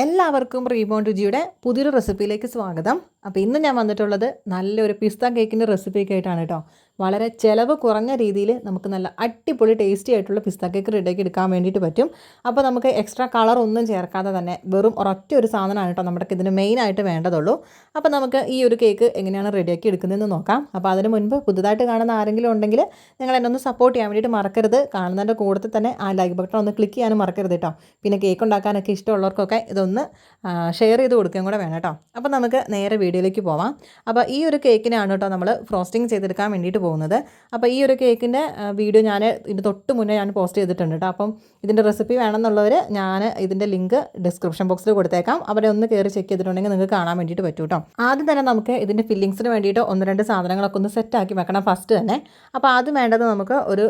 എല്ലാവർക്കും റീബോൺ രുചിയുടെ പുതിയൊരു റെസിപ്പിയിലേക്ക് സ്വാഗതം. അപ്പോൾ ഇന്ന് ഞാൻ വന്നിട്ടുള്ളത് നല്ലൊരു പിസ്ത കേക്കിന്റെ റെസിപ്പിയൊക്കെ ആയിട്ടാണ് കേട്ടോ. വളരെ ചിലവ് കുറഞ്ഞ രീതിയിൽ നമുക്ക് നല്ല അടിപൊളി ടേസ്റ്റി ആയിട്ടുള്ള പിസ്ത കേക്ക് റെഡിയാക്കി എടുക്കാൻ വേണ്ടിയിട്ട് പറ്റും. അപ്പോൾ നമുക്ക് എക്സ്ട്രാ കളർ ഒന്നും ചേർക്കാതെ തന്നെ വെറും ഒരൊറ്റ ഒരു സാധനമാണ് കേട്ടോ നമ്മുടെ ഇതിന് മെയിനായിട്ട് വേണ്ടതുള്ളൂ. അപ്പോൾ നമുക്ക് ഈ ഒരു കേക്ക് എങ്ങനെയാണ് റെഡിയാക്കി എടുക്കുന്നതെന്ന് നോക്കാം. അപ്പോൾ അതിന് മുൻപ് പുതുതായിട്ട് കാണുന്ന ആരെങ്കിലും ഉണ്ടെങ്കിൽ നിങ്ങൾ എന്നെ ഒന്ന് സപ്പോർട്ട് ചെയ്യാൻ വേണ്ടിയിട്ട് മറക്കരുത്. കാണുന്നതിന്റെ കൂടെ തന്നെ ആ ലൈക്ക് ബട്ടൺ ഒന്ന് ക്ലിക്ക് ചെയ്യാനും മറക്കരുത് കേട്ടോ. പിന്നെ കേക്ക് ഉണ്ടാക്കാനൊക്കെ ഇഷ്ടമുള്ളവർക്കൊക്കെ ഇതൊന്ന് ഷെയർ ചെയ്ത് കൊടുക്കുകയും കൂടെ വേണം കേട്ടോ. അപ്പോൾ നമുക്ക് നേരെ വീഡിയോയിലേക്ക് പോവാം. അപ്പോൾ ഈ ഒരു കേക്കിനാണ് കേട്ടോ നമ്മൾ ഫ്രോസ്റ്റിംഗ് ചെയ്തെടുക്കാൻ വേണ്ടിയിട്ട് പോകുന്നത്. അപ്പോൾ ഈ ഒരു കേക്കിന്റെ വീഡിയോ ഞാൻ ഇതിന്റെ തൊട്ട് മുന്നേ ഞാൻ പോസ്റ്റ് ചെയ്തിട്ടുണ്ട് കേട്ടോ അപ്പം ഇതിന്റെ റെസിപ്പി വേണമെന്നുള്ളവർ ഞാൻ ഇതിന്റെ ലിങ്ക് ഡിസ്ക്രിപ്ഷൻ ബോക്സിൽ കൊടുത്തേക്കാം. അവിടെ ഒന്ന് കയറി ചെക്ക് ചെയ്തിട്ടുണ്ടെങ്കിൽ നിങ്ങൾക്ക് കാണാൻ വേണ്ടിയിട്ട് പറ്റും കേട്ടോ ആദ്യം തന്നെ നമുക്ക് ഇതിന്റെ ഫില്ലിങ്സിന് വേണ്ടിയിട്ട് ഒന്ന് രണ്ട് സാധനങ്ങളൊക്കെ ഒന്ന് സെറ്റാക്കി വെക്കണം ഫസ്റ്റ് തന്നെ. അപ്പോൾ ആദ്യം വേണ്ടത് നമുക്ക് ഒരു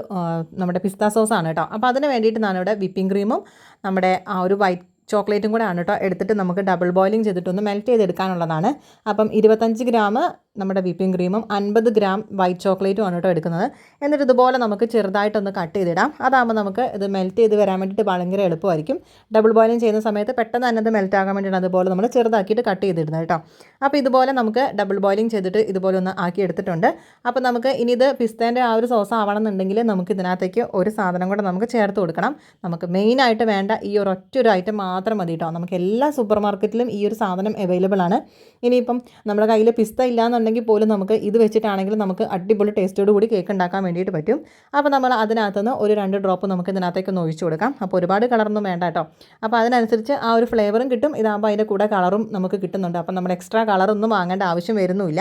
നമ്മുടെ പിസ്ത സോസ് ആണ് കേട്ടോ അപ്പോൾ അതിന് വേണ്ടിയിട്ട് ഞാനിവിടെ വിപ്പിംഗ് ക്രീമും നമ്മുടെ ആ ഒരു വൈറ്റ് ചോക്ലേറ്റും കൂടെ ആണ് കേട്ടോ എടുത്തിട്ട് നമുക്ക് ഡബിൾ ബോയിലിംഗ് ചെയ്തിട്ടൊന്ന് മെൽറ്റ് ചെയ്തെടുക്കാനുള്ളതാണ്. അപ്പം ഇരുപത്തഞ്ച് ഗ്രാം നമ്മുടെ വിപ്പിംഗ് ക്രീമും അൻപത് ഗ്രാം വൈറ്റ് ചോക്ലേറ്റും ആണ് കേട്ടോ എടുക്കുന്നത്. എന്നിട്ട് ഇതുപോലെ നമുക്ക് ചെറുതായിട്ടൊന്ന് കട്ട് ചെയ്തിടാം. അതാകുമ്പോൾ നമുക്ക് ഇത് മെൽറ്റ് ചെയ്ത് വരാൻ വേണ്ടിയിട്ട് ഭയങ്കര എളുപ്പമായിരിക്കും. ഡബിൾ ബോയിലിംഗ് ചെയ്യുന്ന സമയത്ത് പെട്ടെന്ന് തന്നെ അത് മെൽറ്റ് ആകാൻ വേണ്ടിയിട്ട് അതുപോലെ നമ്മൾ ചെറുതാക്കിയിട്ട് കട്ട് ചെയ്തിടുന്നത് കേട്ടോ അപ്പോൾ ഇതുപോലെ നമുക്ക് ഡബിൾ ബോയിലിംഗ് ചെയ്തിട്ട് ഇതുപോലെ ഒന്ന് ആക്കി എടുത്തിട്ടുണ്ട്. അപ്പോൾ നമുക്ക് ഇനി ഇത് പിസ്തേന്റെ ആ ഒരു സോസ് ആവണമെന്നുണ്ടെങ്കിൽ നമുക്ക് ഇതിനകത്തേക്ക് ഒരു സാധനം കൂടെ നമുക്ക് ചേർത്ത് കൊടുക്കണം. നമുക്ക് മെയിനായിട്ട് വേണ്ട ഈ ഒരു ഒറ്റ ഒരു ഐറ്റം മതി കേട്ടോ നമുക്ക് എല്ലാ സൂപ്പർ മാർക്കറ്റിലും ഈ ഒരു സാധനം അവൈലബിൾ ആണ്. ഇനിയിപ്പം നമ്മുടെ കയ്യിൽ പിസ്ത ഇല്ലാന്നുണ്ടെങ്കിൽ പോലും നമുക്ക് ഇത് വെച്ചിട്ടാണെങ്കിൽ നമുക്ക് അടിപൊളി ടേസ്റ്റോട് കൂടി കേക്ക് ഉണ്ടാക്കാൻ വേണ്ടിയിട്ട് പറ്റും. അപ്പോൾ നമ്മൾ അതിനകത്തുനിന്ന് ഒരു രണ്ട് ഡ്രോപ്പ് നമുക്ക് ഇതിനകത്തേക്ക് ഒന്ന് ഒഴിച്ചു കൊടുക്കാം. അപ്പോൾ ഒരുപാട് കളറൊന്നും വേണ്ട കേട്ടോ അപ്പോൾ അതിനനുസരിച്ച് ആ ഒരു ഫ്ലേവറും കിട്ടും. ഇതാകുമ്പോൾ അതിന്റെ കൂടെ കളറും നമുക്ക് കിട്ടുന്നുണ്ട്. അപ്പോൾ നമ്മൾ എക്സ്ട്രാ കളറൊന്നും വാങ്ങേണ്ട ആവശ്യം വരുന്നുമില്ല.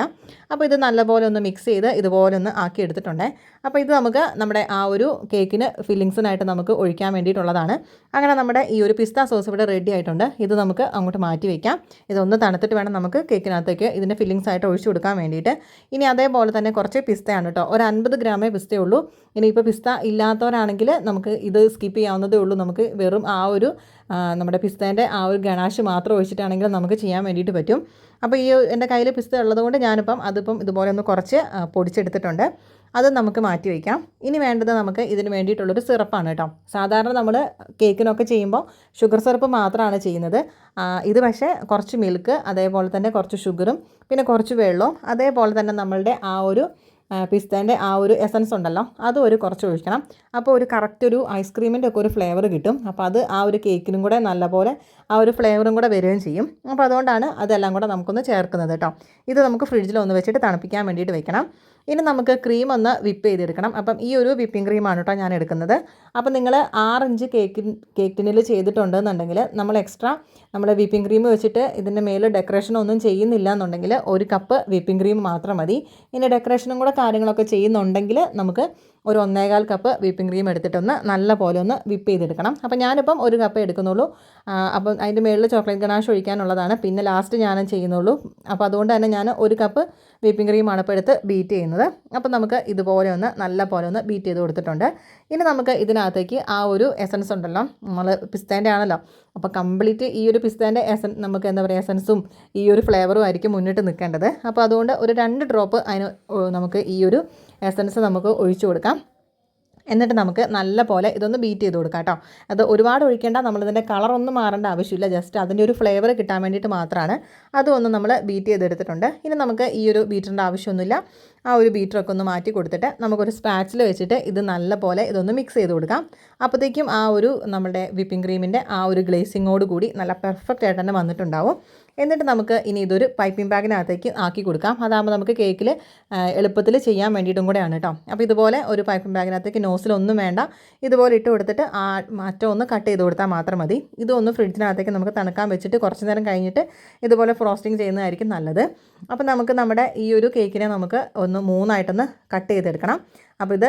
അപ്പോൾ ഇത് നല്ലപോലെ ഒന്ന് മിക്സ് ചെയ്ത് ഇതുപോലെ ഒന്ന് ആക്കി എടുത്തിട്ടുണ്ട്. അപ്പോൾ ഇത് നമുക്ക് നമ്മുടെ ആ ഒരു കേക്കിന് ഫില്ലിങ്സിനായിട്ട് നമുക്ക് ഒഴിക്കാൻ വേണ്ടിയിട്ടുള്ളതാണ്. അങ്ങനെ നമ്മുടെ ഈ ഒരു പിസ്ത സോസ് ഇവിടെ റെഡി ആയിട്ടുണ്ട്. ഇത് നമുക്ക് അങ്ങോട്ട് മാറ്റി വയ്ക്കാം ഇതൊന്ന് തണുത്തിട്ട് വേണം നമുക്ക് കേക്കിനകത്തേക്ക് ഇതിന്റെ ഫില്ലിങ്സ് ആയിട്ട് ഒഴിച്ചു കൊടുക്കാൻ വേണ്ടിയിട്ട്. ഇനി അതേപോലെ തന്നെ കുറച്ച് പിസ്തയാണ് കേട്ടോ. ഒരു അൻപത് ഗ്രാമേ പിസ്തയുള്ളൂ ഇനിയിപ്പോൾ പിസ്ത ഇല്ലാത്തവരാണെങ്കിൽ നമുക്ക് ഇത് സ്കിപ്പ് ചെയ്യാവുന്നതേ ഉള്ളൂ. നമുക്ക് വെറും ആ ഒരു നമ്മുടെ പിസ്തേന്റെ ആ ഒരു ഗണാശ് മാത്രം ഒഴിച്ചിട്ടാണെങ്കിൽ നമുക്ക് ചെയ്യാൻ വേണ്ടിയിട്ട് പറ്റും. അപ്പോൾ ഈ എന്റെ കയ്യിൽ പിസ്ത ഉള്ളതുകൊണ്ട് ഞാനിപ്പം അതിപ്പം ഇതുപോലെ ഒന്ന് കുറച്ച് പൊടിച്ചെടുത്തിട്ടുണ്ട്. അത് നമുക്ക് മാറ്റി വയ്ക്കാം. ഇനി വേണ്ടത് നമുക്ക് ഇതിന് വേണ്ടിയിട്ടുള്ളൊരു സിറപ്പാണ് കേട്ടോ. സാധാരണ നമ്മൾ കേക്കിനൊക്കെ ചെയ്യുമ്പോൾ ഷുഗർ സിറപ്പ് മാത്രമാണ് ചെയ്യുന്നത്. ഇത് പക്ഷേ കുറച്ച് മിൽക്ക് അതേപോലെ തന്നെ കുറച്ച് ഷുഗറും പിന്നെ കുറച്ച് വെള്ളവും അതേപോലെ തന്നെ നമ്മളുടെ ആ ഒരു പിസ്തേന്റെ ആ ഒരു എസൻസ് ഉണ്ടല്ലോ അതും ഒരു കുറച്ച് ഒഴിക്കണം. അപ്പോൾ ഒരു കറക്റ്റ് ഒരു ഐസ്ക്രീമിന്റെ ഒക്കെ ഒരു ഫ്ലേവർ കിട്ടും. അപ്പോൾ അത് ആ ഒരു കേക്കിനും കൂടെ നല്ലപോലെ ആ ഒരു ഫ്ലേവറും കൂടെ വരികയും ചെയ്യും. അപ്പോൾ അതുകൊണ്ടാണ് അതെല്ലാം കൂടെ നമുക്കൊന്ന് ചേർക്കുന്നത് കേട്ടോ. ഇത് നമുക്ക് ഫ്രിഡ്ജിൽ ഒന്ന് വെച്ചിട്ട് തണുപ്പിക്കാൻ വേണ്ടിയിട്ട് വെക്കണം. ഇനി നമുക്ക് ക്രീം ഒന്ന് വിപ്പ് ചെയ്തെടുക്കണം. അപ്പം ഈ ഒരു വിപ്പിംഗ് ക്രീമാണ് കേട്ടോ ഞാൻ എടുക്കുന്നത്. അപ്പം നിങ്ങൾ ആറിഞ്ച് കേക്ക് കേക്ക് ടിന്നിൽ ചെയ്തിട്ടുണ്ടെന്നുണ്ടെങ്കിൽ നമ്മൾ എക്സ്ട്രാ നമ്മൾ വിപ്പിംഗ് ക്രീം വെച്ചിട്ട് ഇതിന്റെ മേലെ ഡെക്കറേഷൻ ഒന്നും ചെയ്യുന്നില്ല എന്നുണ്ടെങ്കിൽ ഒരു കപ്പ് വിപ്പിംഗ് ക്രീം മാത്രം മതി. ഇനി ഡെക്കറേഷനും കൂടെ കാര്യങ്ങളൊക്കെ ചെയ്യുന്നുണ്ടെങ്കിൽ നമുക്ക് ഒരു ഒന്നേകാൽ കപ്പ് വിപ്പിംഗ് ക്രീം എടുത്തിട്ടൊന്ന് നല്ല പോലെ ഒന്ന് വിപ്പ് ചെയ്തെടുക്കണം. അപ്പം ഞാനിപ്പം ഒരു കപ്പ് എടുക്കുന്നുള്ളൂ. അപ്പം അതിന്റെ മുകളിൽ ചോക്ലേറ്റ് ഗണാഷ് ഒഴിക്കാനുള്ളതാണ്. പിന്നെ ലാസ്റ്റ് ഞാൻ ചെയ്യുന്നുള്ളൂ. അപ്പോൾ അതുകൊണ്ട് തന്നെ ഞാൻ ഒരു കപ്പ് വിപ്പിംഗ് ക്രീമാണ് ഇപ്പോൾ എടുത്ത് ബീറ്റ് ചെയ്യുന്നത്. അപ്പം നമുക്ക് ഇതുപോലെ ഒന്ന് നല്ല പോലെ ഒന്ന് ബീറ്റ് ചെയ്ത് കൊടുത്തിട്ടുണ്ട്. ഇനി നമുക്ക് ഇതിനകത്തേക്ക് ആ ഒരു എസൻസ് ഉണ്ടല്ലോ. നമ്മൾ പിസ്തേന്റെ ആണല്ലോ. അപ്പോൾ കംപ്ലീറ്റ് ഈ ഒരു പിസ്തേന്റെ എസൻ നമുക്ക് എന്താ പറയുക എസൻസും ഈ ഒരു ഫ്ലേവറും ആയിരിക്കും മുന്നിട്ട് നിൽക്കേണ്ടത്. അപ്പോൾ അതുകൊണ്ട് ഒരു രണ്ട് ഡ്രോപ്പ് അതിന് നമുക്ക് ഈ ഒരു എസൻസ് നമുക്ക് ഒഴിച്ചു കൊടുക്കാം. എന്നിട്ട് നമുക്ക് നല്ല പോലെ ഇതൊന്ന് ബീറ്റ് ചെയ്ത് കൊടുക്കാം കേട്ടോ. അത് ഒരുപാട് ഒഴിക്കേണ്ട നമ്മളിതിന്റെ കളറൊന്നും മാറേണ്ട ആവശ്യമില്ല. ജസ്റ്റ് അതിന്റെ ഒരു ഫ്ലേവർ കിട്ടാൻ വേണ്ടിയിട്ട് മാത്രമാണ്. അതൊന്ന് നമ്മൾ ബീറ്റ് ചെയ്തെടുത്തിട്ടുണ്ട്. ഇനി നമുക്ക് ഈ ഒരു ബീറ്ററിന്റെ ആവശ്യമൊന്നുമില്ല. ആ ഒരു ബീറ്ററൊക്കെ ഒന്ന് മാറ്റി കൊടുത്തിട്ട് നമുക്കൊരു സ്പാച്ചിൽ വെച്ചിട്ട് ഇത് നല്ല പോലെ ഇതൊന്ന് മിക്സ് ചെയ്ത് കൊടുക്കാം. അപ്പോഴത്തേക്കും ആ ഒരു നമ്മുടെ വിപ്പിംഗ് ക്രീമിന്റെ ആ ഒരു ഗ്ലേസിങ്ങോട് കൂടി നല്ല പെർഫെക്റ്റ് ആയിട്ട് തന്നെ വന്നിട്ടുണ്ടാവും. എന്നിട്ട് നമുക്ക് ഇനി ഇതൊരു പൈപ്പിംഗ് ബാഗിനകത്തേക്ക് ആക്കി കൊടുക്കാം. അതാകുമ്പോൾ നമുക്ക് കേക്കിൽ എളുപ്പത്തിൽ ചെയ്യാൻ വേണ്ടിയിട്ടും കൂടെയാണ് കേട്ടോ അപ്പോൾ ഇതുപോലെ ഒരു പൈപ്പിംഗ് ബാഗിനകത്തേക്ക് നോസിലൊന്നും വേണ്ട. ഇതുപോലെ ഇട്ട് കൊടുത്തിട്ട് ആ മറ്റം ഒന്ന് കട്ട് ചെയ്ത് കൊടുത്താൽ മാത്രം മതി. ഇതൊന്ന് ഫ്രിഡ്ജിനകത്തേക്ക് നമുക്ക് തണുക്കാൻ വെച്ചിട്ട് കുറച്ച് നേരം കഴിഞ്ഞിട്ട് ഇതുപോലെ ഫ്രോസ്റ്റിംഗ് ചെയ്യുന്നതായിരിക്കും നല്ലത്. അപ്പോൾ നമുക്ക് നമ്മുടെ ഈ ഒരു കേക്കിനെ നമുക്ക് ഒന്ന് മൂന്നായിട്ടൊന്ന് കട്ട് ചെയ്തെടുക്കണം. അപ്പോൾ ഇത്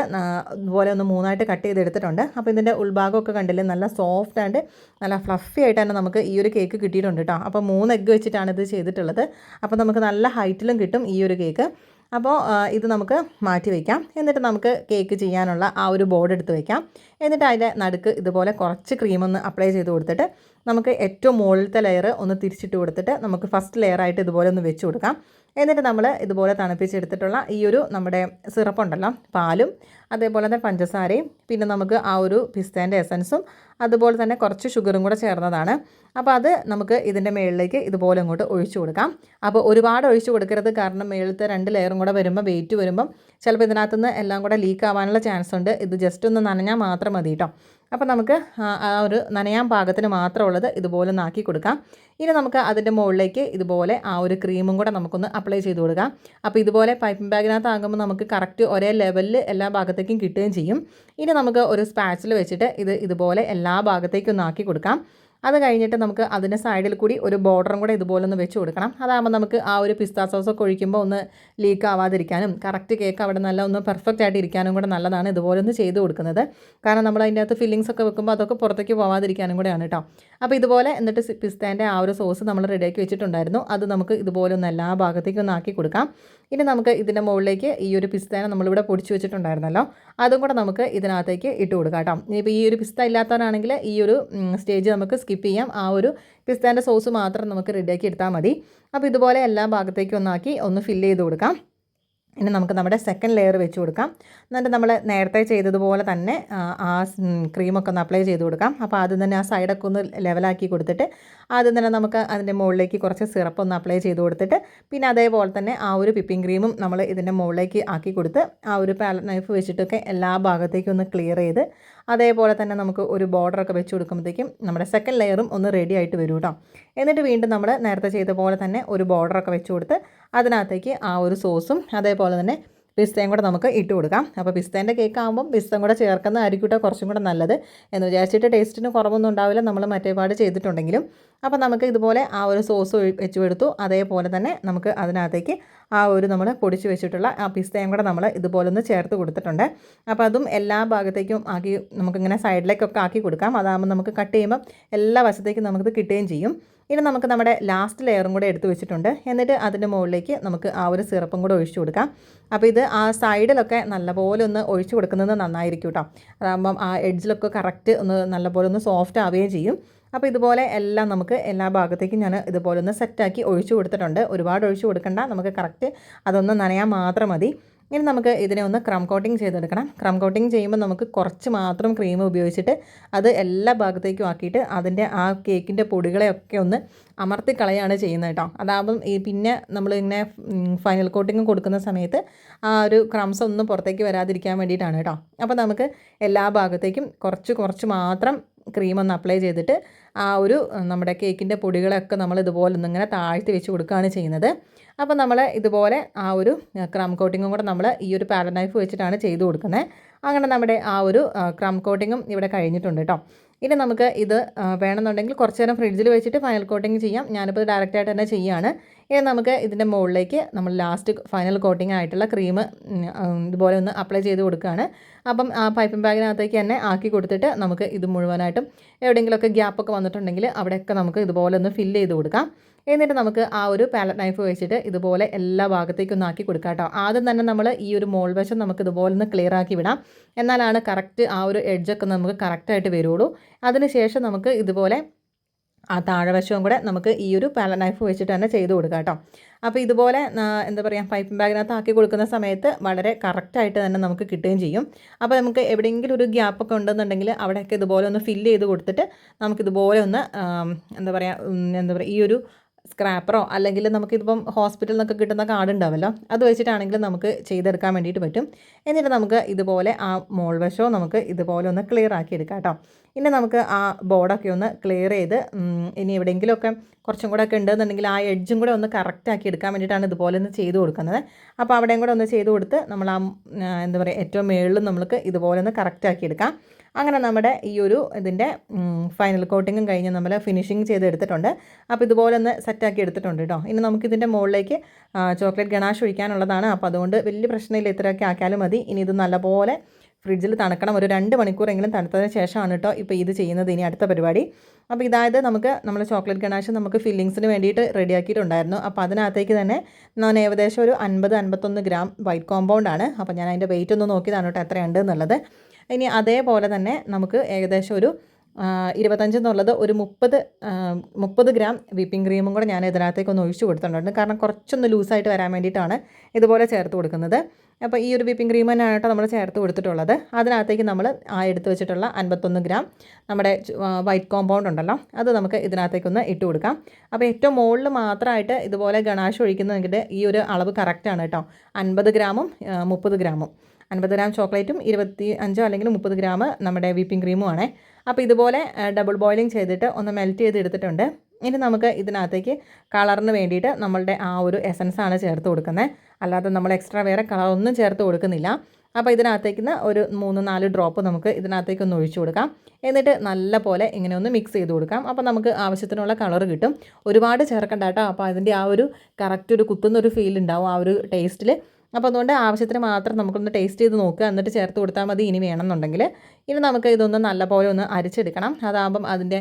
ഇതുപോലെ ഒന്ന് മൂന്നായിട്ട് കട്ട് ചെയ്തെടുത്തിട്ടുണ്ട്. അപ്പോൾ ഇതിന്റെ ഉൾഭാഗമൊക്കെ കണ്ടില്ലേ നല്ല സോഫ്റ്റ് ആൻഡ് നല്ല ഫ്ലഫി ആയിട്ട് തന്നെ നമുക്ക് ഈ ഒരു കേക്ക് കിട്ടിയിട്ടുണ്ട് കേട്ടോ അപ്പോൾ മൂന്ന് എഗ്ഗ് വെച്ചിട്ടാണ് ഇത് ചെയ്തിട്ടുള്ളത്. അപ്പോൾ നമുക്ക് നല്ല ഹൈറ്റിലും കിട്ടും ഈ ഒരു കേക്ക് അപ്പോൾ ഇത് നമുക്ക് മാറ്റി വയ്ക്കാം എന്നിട്ട് നമുക്ക് കേക്ക് ചെയ്യാനുള്ള ആ ഒരു ബോർഡ് എടുത്ത് വയ്ക്കാം എന്നിട്ട് അതിന്റെ നടുക്ക് ഇതുപോലെ കുറച്ച് ക്രീം ഒന്ന് അപ്ലൈ ചെയ്ത് കൊടുത്തിട്ട് നമുക്ക് ഏറ്റവും മുകളിലത്തെ ലെയർ ഒന്ന് തിരിച്ചിട്ട് കൊടുത്തിട്ട് നമുക്ക് ഫസ്റ്റ് ലെയറായിട്ട് ഇതുപോലെ ഒന്ന് വെച്ച് കൊടുക്കാം. എന്നിട്ട് നമ്മൾ ഇതുപോലെ തണുപ്പിച്ചെടുത്തിട്ടുള്ള ഈ ഒരു നമ്മുടെ സിറപ്പുണ്ടല്ലോ പാലും അതേപോലെ തന്നെ പഞ്ചസാരയും പിന്നെ നമുക്ക് ആ ഒരു പിസ്തേന്റെ എസൻസും അതുപോലെ തന്നെ കുറച്ച് ഷുഗറും കൂടെ ചേർന്നതാണ്. അപ്പോൾ അത് നമുക്ക് ഇതിന്റെ മുകളിലേക്ക് ഇതുപോലെ അങ്ങോട്ട് ഒഴിച്ചു കൊടുക്കാം. അപ്പോൾ ഒരുപാട് ഒഴിച്ചു കൊടുക്കരുത് കാരണം മുകളിലത്തെ രണ്ട് ലെയറും കൂടെ വരുമ്പോൾ വെയിറ്റ് വരുമ്പം ചിലപ്പോൾ ഇതിനകത്തുനിന്ന് എല്ലാം കൂടെ ലീക്ക് ആവാനുള്ള ചാൻസ് ഉണ്ട് ഇത് ജസ്റ്റ് ഒന്ന് നനഞ്ഞാൽ മാത്രം മതി കേട്ടോ അപ്പോൾ നമുക്ക് ആ ഒരു നനയാൻ പാകത്തിന് മാത്രമുള്ളത് ഇതുപോലെ ഒന്ന് ആക്കി കൊടുക്കാം. ഇനി നമുക്ക് അതിന്റെ മുകളിലേക്ക് ഇതുപോലെ ആ ഒരു ക്രീമും കൂടെ നമുക്കൊന്ന് അപ്ലൈ ചെയ്ത് കൊടുക്കാം. അപ്പോൾ ഇതുപോലെ പൈപ്പിംഗ് ബാഗിനകത്ത് ആകുമ്പോൾ നമുക്ക് കറക്റ്റ് ഒരേ ലെവലിൽ എല്ലാ ഭാഗത്തേക്കും കിട്ടുകയും ചെയ്യും. ഇനി നമുക്ക് ഒരു സ്പാച്ചിൽ വെച്ചിട്ട് ഇത് ഇതുപോലെ എല്ലാ ഭാഗത്തേക്കും ഒന്ന് ആക്കി കൊടുക്കാം. അത് കഴിഞ്ഞിട്ട് നമുക്ക് അതിന്റെ സൈഡിൽ കൂടി ഒരു ബോർഡറും കൂടെ ഇതുപോലെ ഒന്ന് വെച്ച് കൊടുക്കണം. അതാകുമ്പോൾ നമുക്ക് ആ ഒരു പിസ്ത സോസൊക്കെ ഒഴിക്കുമ്പോൾ ഒന്ന് ലീക്ക് ആവാതിരിക്കാനും കറക്റ്റ് കേക്ക് അവിടെ നല്ല ഒന്ന് പെർഫെക്റ്റ് ആയിട്ട് ഇരിക്കാനും കൂടെ നല്ലതാണ് ഇതുപോലെ ഒന്ന് ചെയ്ത് കൊടുക്കുന്നത്. കാരണം നമ്മൾ അതിന്റെ അകത്ത് ഫില്ലിങ്സ് ഒക്കെ വെക്കുമ്പോൾ അതൊക്കെ പുറത്തേക്ക് പോവാതിരിക്കാനും കൂടെയാണ് കേട്ടോ അപ്പോൾ ഇതുപോലെ എന്നിട്ട് പിസ്തേന്റെ ആ ഒരു സോസ് നമ്മൾ റെഡിയാക്കി വെച്ചിട്ടുണ്ടായിരുന്നു. അത് നമുക്ക് ഇതുപോലെ ഒന്ന് എല്ലാ ഭാഗത്തേക്കും ഒന്ന് ആക്കി കൊടുക്കാം. ഇനി നമുക്ക് ഇതിന്റെ മുകളിലേക്ക് ഈ ഒരു പിസ്തേനെ നമ്മളിവിടെ പൊടിച്ചു വെച്ചിട്ടുണ്ടായിരുന്നല്ലോ. അതും കൂടെ നമുക്ക് ഇതിനകത്തേക്ക് ഇട്ട് കൊടുക്കാം കേട്ടോ. ഇനിയിപ്പോൾ ഈ ഒരു പിസ്ത ഇല്ലാത്തവരാണെങ്കിൽ ഈ ഒരു സ്റ്റേജ് നമുക്ക് സ്കിപ്പ് ചെയ്യാം. ആ ഒരു പിസ്തേന്റെ സോസ് മാത്രം നമുക്ക് റെഡിയാക്കി എടുത്താൽ മതി. അപ്പോൾ ഇതുപോലെ എല്ലാ ഭാഗത്തേക്കും ഒന്നാക്കി ഒന്ന് ഫില്ല് ചെയ്ത് കൊടുക്കാം. ഇനി നമുക്ക് നമ്മുടെ സെക്കൻഡ് ലെയർ വെച്ച് കൊടുക്കാം. എന്നിട്ട് നമ്മൾ നേരത്തെ ചെയ്തതുപോലെ തന്നെ ആ ക്രീമൊക്കെ ഒന്ന് അപ്ലൈ ചെയ്ത് കൊടുക്കാം. അപ്പോൾ ആദ്യം തന്നെ ആ സൈഡൊക്കെ ഒന്ന് ലെവലാക്കി കൊടുത്തിട്ട് ആദ്യം തന്നെ നമുക്ക് അതിന്റെ മുകളിലേക്ക് കുറച്ച് സിറപ്പ് ഒന്ന് അപ്ലൈ ചെയ്ത് കൊടുത്തിട്ട് പിന്നെ അതേപോലെ തന്നെ ആ ഒരു പിപ്പിംഗ് ക്രീമും നമ്മൾ ഇതിന്റെ മുകളിലേക്ക് ആക്കി കൊടുത്ത് ആ ഒരു പാലറ്റ് നൈഫ് വെച്ചിട്ടൊക്കെ എല്ലാ ഭാഗത്തേക്കും ഒന്ന് ക്ലിയർ ചെയ്ത് അതേപോലെ തന്നെ നമുക്ക് ഒരു ബോർഡറൊക്കെ വെച്ച് കൊടുക്കുമ്പോഴത്തേക്കും നമ്മുടെ സെക്കൻഡ് ലെയറും ഒന്ന് റെഡി ആയിട്ട് വരും കേട്ടോ എന്നിട്ട് വീണ്ടും നമ്മൾ നേരത്തെ ചെയ്ത പോലെ തന്നെ ഒരു ബോർഡറൊക്കെ വെച്ച് കൊടുത്ത് അതിനകത്തേക്ക് ആ ഒരു സോസും അതേപോലെ തന്നെ പിസ്തയും കൂടെ നമുക്ക് ഇട്ട് കൊടുക്കാം. അപ്പോൾ പിസ്തേന്റെ കേക്ക് ആകുമ്പം പിസ്തം കൂടെ ചേർക്കുന്നതായിരിക്കും കുറച്ചും കൂടെ നല്ലത് എന്ന് വിചാരിച്ചിട്ട് ടേസ്റ്റിന് കുറവൊന്നും ഉണ്ടാവില്ല. നമ്മൾ മറ്റേപാട് ചെയ്തിട്ടുണ്ടെങ്കിലും അപ്പോൾ നമുക്ക് ഇതുപോലെ ആ ഒരു സോസ് വെച്ച് കൊടുത്തു അതേപോലെ തന്നെ നമുക്ക് അതിനകത്തേക്ക് ആ ഒരു നമ്മൾ പൊടിച്ച് വെച്ചിട്ടുള്ള ആ പിസ്തയും കൂടെ നമ്മൾ ഇതുപോലെ ഒന്ന് ചേർത്ത് കൊടുത്തിട്ടുണ്ട്. അപ്പോൾ അതും എല്ലാ ഭാഗത്തേക്കും ആക്കി നമുക്കിങ്ങനെ സൈഡിലേക്കൊക്കെ ആക്കി കൊടുക്കാം. അതാകുമ്പോൾ നമുക്ക് കട്ട് ചെയ്യുമ്പം എല്ലാ വശത്തേക്കും നമുക്കിത് കിട്ടുകയും ചെയ്യും. ഇനി നമുക്ക് നമ്മുടെ ലാസ്റ്റ് ലെയറും കൂടെ എടുത്ത് വെച്ചിട്ടുണ്ട്. എന്നിട്ട് അതിന്റെ മുകളിലേക്ക് നമുക്ക് ആ ഒരു സിറപ്പും കൂടെ ഒഴിച്ചു കൊടുക്കാം. അപ്പോൾ ഇത് ആ സൈഡിലൊക്കെ നല്ലപോലെ ഒന്ന് ഒഴിച്ചു കൊടുക്കുന്നത് നന്നായിരിക്കും കേട്ടോ അതാകുമ്പം ആ എഡ്ജിലൊക്കെ കറക്റ്റ് ഒന്ന് നല്ലപോലെ ഒന്ന് സോഫ്റ്റ് ആവുകയും ചെയ്യും. അപ്പോൾ ഇതുപോലെ എല്ലാം നമുക്ക് എല്ലാ ഭാഗത്തേക്കും ഞാൻ ഇതുപോലെ ഒന്ന് സെറ്റാക്കി ഒഴിച്ചു കൊടുത്തിട്ടുണ്ട്. ഒരുപാട് ഒഴിച്ചു കൊടുക്കണ്ട. നമുക്ക് കറക്റ്റ് അതൊന്ന് നനയാൻ മാത്രം മതി. ഇനി നമുക്ക് ഇതിനെ ഒന്ന് ക്രം കോട്ടിങ് ചെയ്തെടുക്കണം. ക്രം കോട്ടിങ് ചെയ്യുമ്പോൾ നമുക്ക് കുറച്ച് മാത്രം ക്രീം ഉപയോഗിച്ചിട്ട് അത് എല്ലാ ഭാഗത്തേക്കും ആക്കിയിട്ട് അതിന്റെ ആ കേക്കിന്റെ പൊടികളെയൊക്കെ ഒന്ന് അമർത്തി കളയാണ് ചെയ്യുന്നത് കേട്ടോ. അതാകുമ്പം ഈ പിന്നെ നമ്മൾ ഇങ്ങനെ ഫൈനൽ കോട്ടിങ് കൊടുക്കുന്ന സമയത്ത് ആ ഒരു ക്രംസ് ഒന്നും പുറത്തേക്ക് വരാതിരിക്കാൻ വേണ്ടിയിട്ടാണ് കേട്ടോ. അപ്പോൾ നമുക്ക് എല്ലാ ഭാഗത്തേക്കും കുറച്ച് കുറച്ച് മാത്രം ക്രീം ഒന്ന് അപ്ലൈ ചെയ്തിട്ട് ആ ഒരു നമ്മുടെ കേക്കിന്റെ പൊടികളൊക്കെ നമ്മൾ ഇതുപോലെ ഒന്നിങ്ങനെ താഴ്ത്തി വെച്ച് കൊടുക്കുകയാണ് ചെയ്യുന്നത്. അപ്പോൾ നമ്മൾ ഇതുപോലെ ആ ഒരു ക്രം കോട്ടിങ്ങും കൂടെ നമ്മൾ ഈ ഒരു പാരൻ നൈഫ് വെച്ചിട്ടാണ് ചെയ്ത് കൊടുക്കുന്നത് അങ്ങനെ നമ്മുടെ ആ ഒരു ക്രം കോട്ടിങ്ങും ഇവിടെ കഴിഞ്ഞിട്ടുണ്ട് കേട്ടോ ഇനി നമുക്ക് ഇത് വേണമെന്നുണ്ടെങ്കിൽ കുറച്ച് നേരം ഫ്രിഡ്ജിൽ വെച്ചിട്ട് ഫൈനൽ കോട്ടിങ് ചെയ്യാം. ഞാനിപ്പോൾ ഡയറക്റ്റായിട്ട് തന്നെ ചെയ്യുകയാണ് ഇനി നമുക്ക് ഇതിന്റെ മുകളിലേക്ക് നമ്മൾ ലാസ്റ്റ് ഫൈനൽ കോട്ടിംഗ് ആയിട്ടുള്ള ക്രീം ഇതുപോലെ ഒന്ന് അപ്ലൈ ചെയ്ത് കൊടുക്കുകയാണ് അപ്പം ആ പൈപ്പിംഗ് ബാഗിനകത്തേക്ക് തന്നെ ആക്കി കൊടുത്തിട്ട് നമുക്ക് ഇത് മുഴുവനായിട്ടും എവിടെയെങ്കിലുമൊക്കെ ഗ്യാപ്പൊക്കെ വന്നിട്ടുണ്ടെങ്കിൽ അവിടെയൊക്കെ നമുക്ക് ഇതുപോലെ ഒന്ന് ഫില്ല് ചെയ്ത് കൊടുക്കാം. എന്നിട്ട് നമുക്ക് ആ ഒരു പാലറ്റ് നൈഫ് വെച്ചിട്ട് ഇതുപോലെ എല്ലാ ഭാഗത്തേക്കും ഒന്ന് ആക്കി കൊടുക്കാം കേട്ടോ. ആദ്യം തന്നെ നമ്മൾ ഈ ഒരു മോൾ വശം നമുക്ക് ഇതുപോലെ ഒന്ന് ക്ലിയർ ആക്കി വിടാം. എന്നാലാണ് കറക്റ്റ് ആ ഒരു എഡ്ജൊക്കെ നമുക്ക് കറക്റ്റായിട്ട് വരുള്ളൂ. അതിനുശേഷം നമുക്ക് ഇതുപോലെ ആ താഴെവശവും കൂടെ നമുക്ക് ഈ ഒരു പാല നൈഫ് വെച്ചിട്ട് തന്നെ ചെയ്ത് കൊടുക്കാം കേട്ടോ. അപ്പോൾ ഇതുപോലെ എന്താ പറയുക പൈപ്പിംഗ് ബാഗിനകത്ത് ആക്കി കൊടുക്കുന്ന സമയത്ത് വളരെ കറക്റ്റായിട്ട് തന്നെ നമുക്ക് കിട്ടുകയും ചെയ്യും. അപ്പോൾ നമുക്ക് എവിടെയെങ്കിലും ഒരു ഗ്യാപ്പൊക്കെ ഉണ്ടെന്നുണ്ടെങ്കിൽ അവിടെയൊക്കെ ഇതുപോലെ ഒന്ന് ഫില്ല് ചെയ്ത് കൊടുത്തിട്ട് നമുക്കിതുപോലെ ഒന്ന് എന്താ പറയുക എന്താ പറയുക ഈ ഒരു സ്ക്രാപ്പറോ അല്ലെങ്കിൽ നമുക്കിതിപ്പം ഹോസ്പിറ്റലിൽ നിന്നൊക്കെ കിട്ടുന്ന കാർഡ് ഉണ്ടാവല്ലോ അത് വെച്ചിട്ടാണെങ്കിൽ നമുക്ക് ചെയ്തെടുക്കാൻ വേണ്ടിയിട്ട് പറ്റും. എന്നിട്ട് നമുക്ക് ഇതുപോലെ ആ മോൾ വശമോ നമുക്ക് ഇതുപോലെ ഒന്ന് ക്ലിയർ ആക്കി എടുക്കാം കേട്ടോ. ഇനി നമുക്ക് ആ ബോർഡൊക്കെ ഒന്ന് ക്ലിയർ ചെയ്ത് ഇനി എവിടെയെങ്കിലുമൊക്കെ കുറച്ചും കൂടെ ഒക്കെ ഉണ്ടെന്നുണ്ടെങ്കിൽ ആ എഡ്ജും കൂടെ ഒന്ന് കറക്റ്റ് ആക്കി എടുക്കാൻ വേണ്ടിയിട്ടാണ് ഇതുപോലെ ഒന്ന് ചെയ്ത് കൊടുക്കുന്നത്. അപ്പോൾ അവിടെയും കൂടെ ഒന്ന് ചെയ്ത് കൊടുത്ത് നമ്മൾ ആ എന്താ പറയുക ഏറ്റവും മേളിലും നമുക്ക് ഇതുപോലെ ഒന്ന് കറക്റ്റ് ആക്കി എടുക്കാം. അങ്ങനെ നമ്മുടെ ഈ ഒരു ഇതിന്റെ ഫൈനൽ കോട്ടിങ്ങും കഴിഞ്ഞ് നമ്മൾ ഫിനിഷിങ് ചെയ്തെടുത്തിട്ടുണ്ട്. അപ്പോൾ ഇതുപോലെ ഒന്ന് സെറ്റാക്കി എടുത്തിട്ടുണ്ട് കേട്ടോ ഇനി നമുക്ക് നമുക്കിതിന്റെ മുകളിലേക്ക് ചോക്ലേറ്റ് ഗണാഷ് ഒഴിക്കാനുള്ളതാണ്. അപ്പോൾ അതുകൊണ്ട് വലിയ പ്രശ്നമില്ല ഇത്രയൊക്കെ ആക്കിയാലും മതി. ഇനി ഇത് നല്ലപോലെ ഫ്രിഡ്ജിൽ തണുക്കണം. ഒരു രണ്ട് മണിക്കൂറെങ്കിലും തണുത്തതിന് ശേഷമാണ് കേട്ടോ ഇപ്പോൾ ഇത് ചെയ്യുന്നത് ഇനി അടുത്ത പരിപാടി. അപ്പോൾ ഇതായത് നമുക്ക് നമ്മൾ ചോക്ലേറ്റ് ഗണാഷ് നമുക്ക് ഫില്ലിങ്സിന് വേണ്ടിയിട്ട് റെഡിയാക്കിയിട്ടുണ്ടായിരുന്നു. അപ്പോൾ അതിനകത്തേക്ക് തന്നെ ഞാൻ ഏകദേശം ഒരു അൻപത് അൻപത്തൊന്ന് ഗ്രാം വൈറ്റ് കോമ്പൗണ്ട് ആണ്. അപ്പോൾ ഞാൻ അതിന്റെ വെയിറ്റ് ഒന്ന് നോക്കിയതാണ് കേട്ടോ എത്രയുണ്ട് എന്നുള്ളത്. ഇനി അതേപോലെ തന്നെ നമുക്ക് ഏകദേശം ഒരു ഇരുപത്തഞ്ച് എന്നുള്ളത് ഒരു മുപ്പത് മുപ്പത് ഗ്രാം വിപ്പിംഗ് ക്രീമും കൂടെ ഞാൻ ഇതിനകത്തേക്ക് ഒന്ന് ഒഴിച്ചു കൊടുത്തിട്ടുണ്ട്. കാരണം കുറച്ചൊന്ന് ലൂസായിട്ട് വരാൻ വേണ്ടിയിട്ടാണ് ഇതുപോലെ ചേർത്ത് കൊടുക്കുന്നത്. അപ്പോൾ ഈ ഒരു വിപ്പിംഗ് ക്രീം തന്നെയാണ് നമ്മൾ ചേർത്ത് കൊടുത്തിട്ടുള്ളത്. അതിനകത്തേക്ക് നമ്മൾ ആ എടുത്ത് വെച്ചിട്ടുള്ള അൻപത്തൊന്ന് ഗ്രാം നമ്മുടെ വൈറ്റ് കോമ്പൗണ്ട് ഉണ്ടല്ലോ അത് നമുക്ക് ഇതിനകത്തേക്കൊന്ന് ഇട്ട് കൊടുക്കാം. അപ്പോൾ ഏറ്റവും മുകളിൽ മാത്രമായിട്ട് ഇതുപോലെ ഗണാശ് ഒഴിക്കുന്നതെങ്കിൽ ഈ ഒരു അളവ് കറക്റ്റാണ് കേട്ടോ. അൻപത് ഗ്രാമും മുപ്പത് ഗ്രാമും. അൻപത് ഗ്രാം ചോക്ലേറ്റും ഇരുപത്തി അഞ്ചോ അല്ലെങ്കിൽ മുപ്പത് ഗ്രാം നമ്മുടെ വിപ്പിംഗ് ക്രീമും ആണ് അപ്പോൾ ഇതുപോലെ ഡബിൾ ബോയിലിംഗ് ചെയ്തിട്ട് ഒന്ന് മെൽറ്റ് ചെയ്ത് എടുത്തിട്ടുണ്ട്. ഇനി നമുക്ക് ഇതിനകത്തേക്ക് കളറിന് വേണ്ടിയിട്ട് നമ്മളുടെ ആ ഒരു എസൻസ് ആണ് ചേർത്ത് കൊടുക്കുന്നത്. അല്ലാതെ നമ്മൾ എക്സ്ട്രാ വേറെ കളറൊന്നും ചേർത്ത് കൊടുക്കുന്നില്ല. അപ്പോൾ ഇതിനകത്തേക്ക് ഒരു മൂന്ന് നാല് ഡ്രോപ്പ് നമുക്ക് ഇതിനകത്തേക്ക് ഒന്ന് ഒഴിച്ചു കൊടുക്കാം. എന്നിട്ട് നല്ല പോലെ ഇങ്ങനെ ഒന്ന് മിക്സ് ചെയ്ത് കൊടുക്കാം. അപ്പോൾ നമുക്ക് ആവശ്യത്തിനുള്ള കളർ കിട്ടും. ഒരുപാട് ചേർക്കണ്ട കേട്ടോ. അപ്പോൾ അതിന്റെ ആ ഒരു കറക്റ്റ് ഒരു കുത്തുന്ന ഒരു ഫീൽ ഉണ്ടാവും ആ ഒരു ടേസ്റ്റിൽ അപ്പോൾ അതുകൊണ്ട് ആവശ്യത്തിന് മാത്രം നമുക്കൊന്ന് ടേസ്റ്റ് ചെയ്ത് നോക്കുക. എന്നിട്ട് ചേർത്ത് കൊടുത്താൽ മതി. ഇനി വേണമെന്നുണ്ടെങ്കിൽ ഇനി നമുക്ക് ഇതൊന്ന് നല്ലപോലെ ഒന്ന് അരിച്ചെടുക്കണം. അതാകുമ്പം അതിന്റെ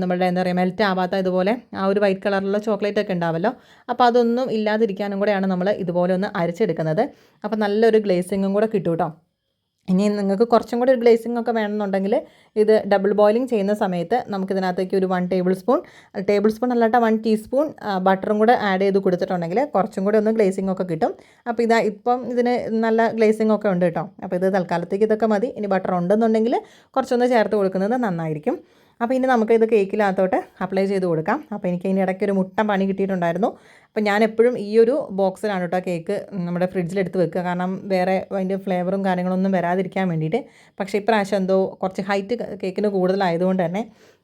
നമ്മുടെ എന്താ പറയുക മെൽറ്റ് ആവാത്ത ഇതുപോലെ ആ ഒരു വൈറ്റ് കളറിലുള്ള ചോക്ലേറ്റ് ഒക്കെ ഉണ്ടാവല്ലോ. അപ്പോൾ അതൊന്നും ഇല്ലാതിരിക്കാനും കൂടെയാണ് നമ്മൾ ഇതുപോലെ ഒന്ന് അരിച്ചെടുക്കുന്നത്. അപ്പോൾ നല്ലൊരു ഗ്ലേസിങ്ങും കൂടെ കിട്ടും കേട്ടോ ഇനി നിങ്ങൾക്ക് കുറച്ചും കൂടി ഒരു ഗ്ലേസിംഗ് ഒക്കെ വേണമെന്നുണ്ടെങ്കിൽ ഇത് ഡബിൾ ബോയിലിംഗ് ചെയ്യുന്ന സമയത്ത് നമുക്കിതിനകത്തേക്ക് ഒരു one tablespoon tablespoon അല്ലാട്ട വൺ ടീസ്പൂൺ ബട്ടറും കൂടെ ആഡ് ചെയ്ത് കൊടുത്തിട്ടുണ്ടെങ്കിൽ കുറച്ചും കൂടി ഒന്ന് ഗ്ലേസിംഗ് ഒക്കെ കിട്ടും. അപ്പോൾ ഇതാ ഇപ്പം ഇതിന് നല്ല ഗ്ലേസിംഗ് ഒക്കെ ഉണ്ട് കേട്ടോ. അപ്പോൾ ഇത് തൽക്കാലത്തേക്ക് ഇതൊക്കെ മതി. ഇനി ബട്ടർ ഉണ്ടെന്നുണ്ടെങ്കിൽ കുറച്ചൊന്ന് ചേർത്ത് കൊടുക്കുന്നത് നന്നായിരിക്കും. അപ്പോൾ ഇനി നമുക്ക് ഇത് കേക്കിനകത്തോട്ട് അപ്ലൈ ചെയ്ത് കൊടുക്കാം. അപ്പോൾ എനിക്ക് അതിന് ഇടയ്ക്ക് ഒരു മുട്ട പണി കിട്ടിയിട്ടുണ്ടായിരുന്നു. അപ്പോൾ ഞാൻ എപ്പോഴും ഈ ഒരു ബോക്സിലാണ് കേട്ടോ കേക്ക് നമ്മുടെ ഫ്രിഡ്ജിലെടുത്ത് വെക്കുക. കാരണം വേറെ അതിന്റെ ഫ്ലേവറും കാര്യങ്ങളൊന്നും വരാതിരിക്കാൻ വേണ്ടിയിട്ട്. പക്ഷേ ഇപ്രാവശ്യം എന്തോ കുറച്ച് ഹൈറ്റ് കേക്കിന് കൂടുതലായതുകൊണ്ട് തന്നെ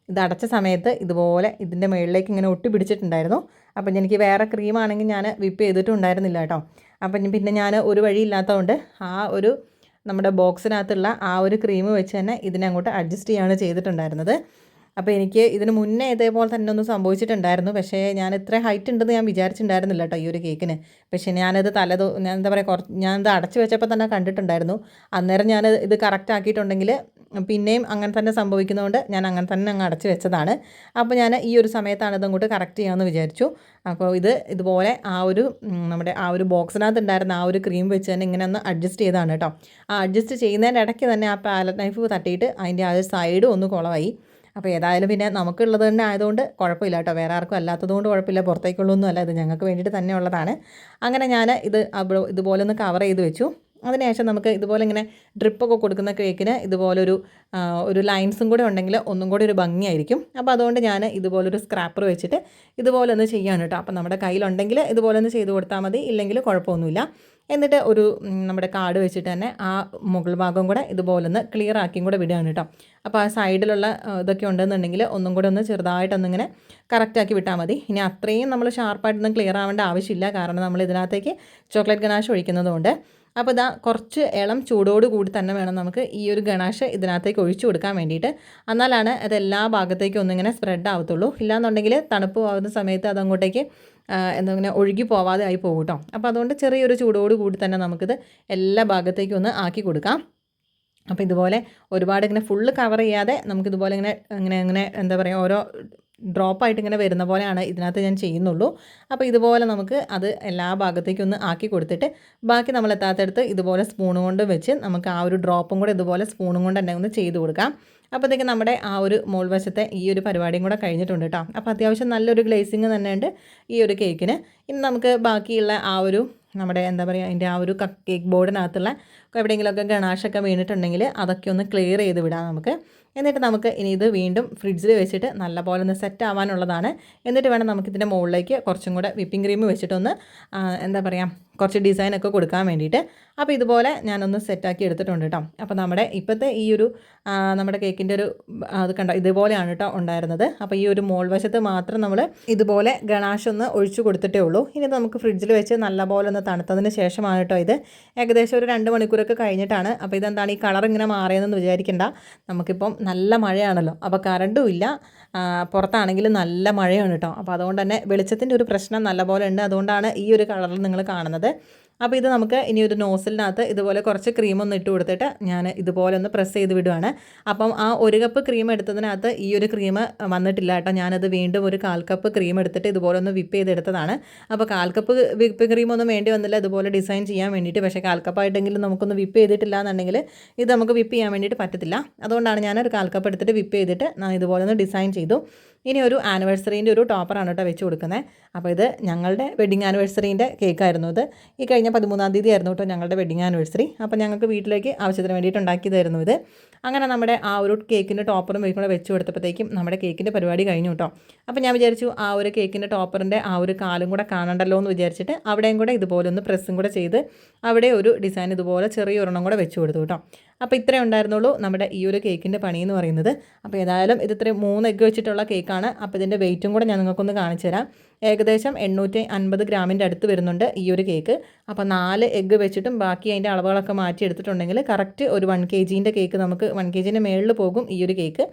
ഇത് അടച്ച സമയത്ത് ഇതുപോലെ ഇതിന്റെ മുകളിലേക്ക് ഇങ്ങനെ ഒട്ടി പിടിച്ചിട്ടുണ്ടായിരുന്നു. അപ്പം എനിക്ക് വേറെ ക്രീമാണെങ്കിൽ ഞാൻ വിപ്പ് ചെയ്തിട്ടുണ്ടായിരുന്നില്ല കേട്ടോ. അപ്പം പിന്നെ ഞാൻ ഒരു വഴിയില്ലാത്തതുകൊണ്ട് ആ ഒരു നമ്മുടെ ബോക്സിനകത്തുള്ള ആ ഒരു ക്രീം വെച്ച് തന്നെ ഇതിനെ അങ്ങോട്ട് അഡ്ജസ്റ്റ് ചെയ്യുകയാണ് ചെയ്തിട്ടുണ്ടായിരുന്നത്. അപ്പോൾ എനിക്ക് ഇതിന് മുന്നേ ഇതേപോലെ തന്നെ ഒന്ന് സംഭവിച്ചിട്ടുണ്ടായിരുന്നു. പക്ഷേ ഞാൻ ഇത്ര ഹൈറ്റ് ഉണ്ടെന്ന് ഞാൻ വിചാരിച്ചിട്ടുണ്ടായിരുന്നില്ല കേട്ടോ ഈ ഒരു കേക്കിന് പക്ഷേ ഞാനത് തലതോ ഞാൻ എന്താ പറയുക കുറച്ച് ഞാനത് അടച്ചു വെച്ചപ്പോൾ തന്നെ കണ്ടിട്ടുണ്ടായിരുന്നു. അന്നേരം ഞാൻ ഇത് കറക്റ്റ് ആക്കിയിട്ടുണ്ടെങ്കിൽ പിന്നെയും അങ്ങനെ തന്നെ സംഭവിക്കുന്നതുകൊണ്ട് ഞാൻ അങ്ങനെ തന്നെ അങ്ങ് അടച്ചു വെച്ചതാണ്. അപ്പോൾ ഞാൻ ഈ ഒരു സമയത്താണ് ഇതങ്ങോട്ട് കറക്റ്റ് ചെയ്യാമെന്ന് വിചാരിച്ചു. അപ്പോൾ ഇത് ഇതുപോലെ ആ ഒരു നമ്മുടെ ആ ഒരു ബോക്സിനകത്ത് ഉണ്ടായിരുന്ന ആ ഒരു ക്രീം വെച്ച് തന്നെ ഇങ്ങനെ ഒന്ന് അഡ്ജസ്റ്റ് ചെയ്താണ് കേട്ടോ ആ അഡ്ജസ്റ്റ് ചെയ്യുന്നതിന്റെ ഇടയ്ക്ക് തന്നെ ആ പാലറ്റ് നൈഫ് തട്ടിയിട്ട് അതിന്റെ ആ ഒരു സൈഡും ഒന്ന് കുളമായി അപ്പോൾ ഏതായാലും പിന്നെ നമുക്കുള്ളത് തന്നെ ആയതുകൊണ്ട് കുഴപ്പമില്ല കേട്ടോ. വേറെ ആർക്കും അല്ലാത്തതുകൊണ്ട് കുഴപ്പമില്ല. പുറത്തേക്കുള്ളൊന്നും അല്ല ഇത് ഞങ്ങൾക്ക് വേണ്ടിയിട്ട് തന്നെ ഉള്ളതാണ് അങ്ങനെ ഞാൻ ഇത് ഇതുപോലെ ഒന്ന് കവർ ചെയ്ത് വെച്ചു. അതിനുശേഷം നമുക്ക് ഇതുപോലെ ഇങ്ങനെ ഡ്രിപ്പൊക്കെ കൊടുക്കുന്ന കേക്കിന് ഇതുപോലൊരു ഒരു ലൈൻസും കൂടെ ഉണ്ടെങ്കിൽ ഒന്നും കൂടി ഒരു ഭംഗിയായിരിക്കും. അപ്പോൾ അതുകൊണ്ട് ഞാൻ ഇതുപോലൊരു സ്ക്രാപ്പർ വെച്ചിട്ട് ഇതുപോലെ ഒന്ന് ചെയ്യാണ് കേട്ടോ. അപ്പോൾ നമ്മുടെ കയ്യിലുണ്ടെങ്കിൽ ഇതുപോലെ ഒന്ന് ചെയ്ത് കൊടുത്താൽ മതി. ഇല്ലെങ്കിൽ കുഴപ്പമൊന്നുമില്ല. എന്നിട്ട് ഒരു നമ്മുടെ കാർഡ് വെച്ചിട്ട് തന്നെ ആ മുകൾ ഭാഗം കൂടെ ഇതുപോലെ ഒന്ന് ക്ലിയർ ആക്കിയും കൂടെ വിടുകയാണ് കേട്ടോ. അപ്പോൾ ആ സൈഡിലുള്ള ഇതൊക്കെ ഉണ്ടെന്നുണ്ടെങ്കിൽ ഒന്നും കൂടെ ഒന്ന് ചെറുതായിട്ടൊന്നിങ്ങനെ കറക്റ്റാക്കി വിട്ടാൽ മതി. ഇനി അത്രയും നമ്മൾ ഷാർപ്പായിട്ടൊന്നും ക്ലിയർ ആവേണ്ട ആവശ്യമില്ല. കാരണം നമ്മൾ ഇതിനകത്തേക്ക് ചോക്ലേറ്റ് ഗനാഷ് ഒഴിക്കുന്നതുകൊണ്ട്. അപ്പോൾ ഇതാ കുറച്ച് ഇളം ചൂടോട് കൂടി തന്നെ വേണം നമുക്ക് ഈ ഒരു ഗണാഷ് ഇതിനകത്തേക്ക് ഒഴിച്ചു കൊടുക്കാൻ വേണ്ടിയിട്ട്. എന്നാലാണ് അത് എല്ലാ ഭാഗത്തേക്കും ഒന്നിങ്ങനെ സ്പ്രെഡ് ആവത്തുള്ളൂ. ഇല്ലാന്നുണ്ടെങ്കിൽ തണുപ്പ് ആവുന്ന സമയത്ത് അതങ്ങോട്ടേക്ക് എന്തെങ്കിലും ഒഴുകി പോവാതെ ആയി പോകും കേട്ടോ അപ്പോൾ അതുകൊണ്ട് ചെറിയൊരു ചൂടോട് കൂടി തന്നെ നമുക്കിത് എല്ലാ ഭാഗത്തേക്കും ഒന്ന് ആക്കി കൊടുക്കാം. അപ്പോൾ ഇതുപോലെ ഒരുപാട് ഇങ്ങനെ ഫുള്ള് കവർ ചെയ്യാതെ നമുക്കിതുപോലെ ഇങ്ങനെ ഇങ്ങനെ ഇങ്ങനെ എന്താ പറയുക ഓരോ ഡ്രോപ്പായിട്ട് ഇങ്ങനെ വരുന്ന പോലെയാണ് ഇതിനകത്ത് ഞാൻ ചെയ്യുന്നുള്ളൂ. അപ്പോൾ ഇതുപോലെ നമുക്ക് അത് എല്ലാ ഭാഗത്തേക്കും ഒന്ന് ആക്കി കൊടുത്തിട്ട് ബാക്കി നമ്മൾ എത്താത്തടുത്ത് ഇതുപോലെ സ്പൂൺ കൊണ്ട് വെച്ച് നമുക്ക് ആ ഒരു ഡ്രോപ്പും കൂടെ ഇതുപോലെ സ്പൂണും കൊണ്ട് തന്നെ ഒന്ന് ചെയ്ത് കൊടുക്കാം. അപ്പോഴത്തേക്ക് നമ്മുടെ ആ ഒരു മോൾ വശത്തെ ഈ ഒരു പരിപാടിയും കൂടെ കഴിഞ്ഞിട്ടുണ്ട് കേട്ടോ അപ്പോൾ അത്യാവശ്യം നല്ലൊരു ഗ്ലേസിങ് തന്നെയുണ്ട് ഈ ഒരു കേക്കിന്. ഇനി നമുക്ക് ബാക്കിയുള്ള ആ ഒരു നമ്മുടെ എന്താ പറയുക അതിന്റെ ആ ഒരു കേക്ക് ബോർഡിനകത്തുള്ള എവിടെയെങ്കിലുമൊക്കെ ഗണാഷൊക്കെ വീണിട്ടുണ്ടെങ്കിൽ അതൊക്കെ ഒന്ന് ക്ലിയർ ചെയ്ത് വിടാം നമുക്ക്. എന്നിട്ട് നമുക്ക് ഇനി ഇത് വീണ്ടും ഫ്രിഡ്ജിൽ വെച്ചിട്ട് നല്ല പോലെ ഒന്ന് സെറ്റ് ആവാനുള്ളതാണ്. എന്നിട്ട് വേണം നമുക്കിതിന്റെ മുകളിലേക്ക് കുറച്ചും കൂടെ വിപ്പിംഗ് ക്രീം വെച്ചിട്ടൊന്ന് എന്താ പറയുക കുറച്ച് ഡിസൈനൊക്കെ കൊടുക്കാൻ വേണ്ടിയിട്ട്. അപ്പോൾ ഇതുപോലെ ഞാനൊന്ന് സെറ്റാക്കി എടുത്തിട്ടുണ്ട് കേട്ടോ അപ്പോൾ നമ്മുടെ ഇപ്പോഴത്തെ ഈ ഒരു നമ്മുടെ കേക്കിന്റെ ഒരു അത് കണ്ടോ ഇതുപോലെയാണ് കേട്ടോ ഉണ്ടായിരുന്നത്. അപ്പോൾ ഈ ഒരു മോൾ വശത്ത് മാത്രം നമ്മൾ ഇതുപോലെ ഗണാഷ് ഒന്ന് ഒഴിച്ചു കൊടുത്തിട്ടേ ഉള്ളൂ. ഇനി നമുക്ക് ഫ്രിഡ്ജിൽ വെച്ച് നല്ലപോലെ ഒന്ന് തണുത്തതിന് ശേഷമാണ് കേട്ടോ ഇത്. ഏകദേശം ഒരു രണ്ട് മണിക്കൂറൊക്കെ കഴിഞ്ഞിട്ടാണ്. അപ്പോൾ ഇതെന്താണ് ഈ കളർ ഇങ്ങനെ മാറിയതെന്ന് വിചാരിക്കേണ്ട. നമുക്കിപ്പം നല്ല മഴയാണല്ലോ. അപ്പോൾ കറണ്ടും ഇല്ല. പുറത്താണെങ്കിലും നല്ല മഴയാണ് കേട്ടോ. അപ്പോൾ അതുകൊണ്ട് തന്നെ വെളിച്ചത്തിന്റെ ഒരു പ്രശ്നം നല്ല പോലെ ഉണ്ട്. അതുകൊണ്ടാണ് ഈ ഒരു കളറിൽ നിങ്ങൾ കാണുന്നത്. അപ്പോൾ ഇത് നമുക്ക് ഇനി ഒരു നോസിലിനകത്ത് ഇതുപോലെ കുറച്ച് ക്രീം ഒന്ന് ഇട്ട് കൊടുത്തിട്ട് ഞാൻ ഇതുപോലെ ഒന്ന് പ്രസ് ചെയ്ത് വിടുവാണ്. അപ്പം ആ ഒരു കപ്പ് ക്രീം എടുത്തതിനകത്ത് ഈ ഒരു ക്രീം വന്നിട്ടില്ല കേട്ടോ. ഞാനത് വീണ്ടും ഒരു കാൽ കപ്പ് ക്രീം എടുത്തിട്ട് ഇതുപോലെ ഒന്ന് വിപ്പ് ചെയ്തെടുത്തതാണ്. അപ്പോൾ കാൽ കപ്പ് വിപ്പ് ക്രീം ഒന്നും വേണ്ടി വന്നില്ല. ഇതുപോലെ ഡിസൈൻ ചെയ്യാൻ വേണ്ടിയിട്ട്. പക്ഷേ കാൽ കപ്പായിട്ടെങ്കിലും നമുക്കൊന്ന് വിപ്പ് ചെയ്തിട്ടില്ല എന്നുണ്ടെങ്കിൽ ഇത് നമുക്ക് വിപ്പ് ചെയ്യാൻ വേണ്ടിയിട്ട് പറ്റത്തില്ല. അതുകൊണ്ടാണ് ഞാൻ ഒരു കാൽ കപ്പ് എടുത്തിട്ട് വിപ്പ് ചെയ്തിട്ട് ഞാൻ ഇതുപോലെ ഒന്ന് ഡിസൈൻ ചെയ്തു. ഇനി ഒരു ആനിവേഴ്സറീന്റെ ഒരു ടോപ്പറാണ് കേട്ടോ വെച്ച് കൊടുക്കുന്നത് അപ്പോൾ ഇത് ഞങ്ങളുടെ വെഡിങ് ആനിവേഴ്സറീന്റെ കേക്കായിരുന്നു ഇത്. ഈ കഴിഞ്ഞ പതിമൂന്നാം തീയതി ആയിരുന്നു കേട്ടോ ഞങ്ങളുടെ വെഡിങ് ആനിവേഴ്സറി അപ്പോൾ ഞങ്ങൾക്ക് വീട്ടിലേക്ക് ആവശ്യത്തിന് വേണ്ടിയിട്ട് ഉണ്ടാക്കിയതായിരുന്നു ഇത്. അങ്ങനെ നമ്മുടെ ആ ഒരു കേക്കിന്റെ ടോപ്പറും കൂടെ വെച്ച് കൊടുത്തപ്പോഴത്തേക്കും നമ്മുടെ കേക്കിന്റെ പരിപാടി കഴിഞ്ഞു കേട്ടോ. അപ്പോൾ ഞാൻ വിചാരിച്ചു ആ ഒരു കേക്കിന്റെ ടോപ്പറിന്റെ ആ ഒരു കാലും കൂടെ കാണണ്ടല്ലോ എന്ന് വിചാരിച്ചിട്ട് അവിടെയും കൂടെ ഇതുപോലെ ഒന്ന് പ്രസ്സും കൂടെ ചെയ്ത് അവിടെ ഒരു ഡിസൈൻ ഇതുപോലെ ചെറിയ ഒരെണ്ണം കൂടെ വെച്ച് കൊടുത്തു കേട്ടോ. അപ്പോൾ ഇത്രേ ഉണ്ടായിരുന്നുള്ളൂ നമ്മുടെ ഈ ഒരു കേക്കിന്റെ പണി എന്ന് പറയുന്നത്. അപ്പോൾ ഏതായാലും ഇത് ഇത്രയും മൂന്ന് എഗ്ഗ് വെച്ചിട്ടുള്ള കേക്കാണ്. അപ്പോൾ ഇതിന്റെ വെയിറ്റും കൂടെ ഞാൻ നിങ്ങൾക്കൊന്ന് കാണിച്ചു തരാം. ഏകദേശം എണ്ണൂറ്റി അൻപത് ഗ്രാമിന്റെ അടുത്ത് വരുന്നുണ്ട് ഈ ഒരു കേക്ക് അപ്പോൾ നാല് എഗ്ഗ് വെച്ചിട്ടും ബാക്കി അതിന്റെ അളവുകളൊക്കെ മാറ്റി എടുത്തിട്ടുണ്ടെങ്കിൽ കറക്റ്റ് ഒരു വൺ കെ ജീന്റെ കേക്ക് നമുക്ക് വൺ കെ ജീന്റെ മേളിൽ പോകും ഈ ഒരു കേക്ക്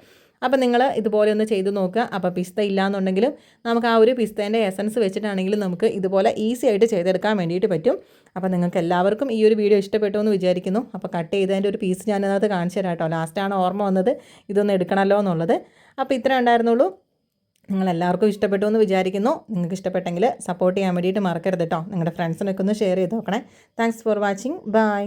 അപ്പോൾ നിങ്ങൾ ഇതുപോലെ ഒന്ന് ചെയ്ത് നോക്കുക. അപ്പോൾ പിസ്ത ഇല്ല ഇല്ലാന്നുണ്ടെങ്കിലും നമുക്ക് ആ ഒരു പിസ്തേന്റെ എസൻസ് വെച്ചിട്ടാണെങ്കിലും നമുക്ക് ഇതുപോലെ ഈസി ആയിട്ട് ചെയ്തെടുക്കാൻ വേണ്ടിയിട്ട് പറ്റും. അപ്പോൾ നിങ്ങൾക്ക് എല്ലാവർക്കും ഈ ഒരു വീഡിയോ ഇഷ്ടപ്പെട്ടു എന്ന് വിചാരിക്കുന്നു. അപ്പോൾ കട്ട് ചെയ്തതിന്റെ ഒരു പീസ് ഞാനതിനകത്ത് കാണിച്ചു തരാം കേട്ടോ. ലാസ്റ്റാണ് ഓർമ്മ വന്നത്. ഇതൊന്ന് എടുക്കണമല്ലോ എന്നുള്ളത്. അപ്പോൾ ഇത്ര ഉണ്ടായിരുന്നുള്ളൂ. നിങ്ങൾ എല്ലാവർക്കും ഇഷ്ടപ്പെട്ടു എന്ന് വിചാരിക്കുന്നു. നിങ്ങൾക്ക് ഇഷ്ടപ്പെട്ടെങ്കിൽ സപ്പോർട്ട് ചെയ്യാൻ വേണ്ടിയിട്ട് മറക്കരുത് കേട്ടോ. നിങ്ങളുടെ ഫ്രണ്ട്സിനൊക്കെ ഒന്ന് ഷെയർ ചെയ്ത് നോക്കണേ. Thanks for watching bye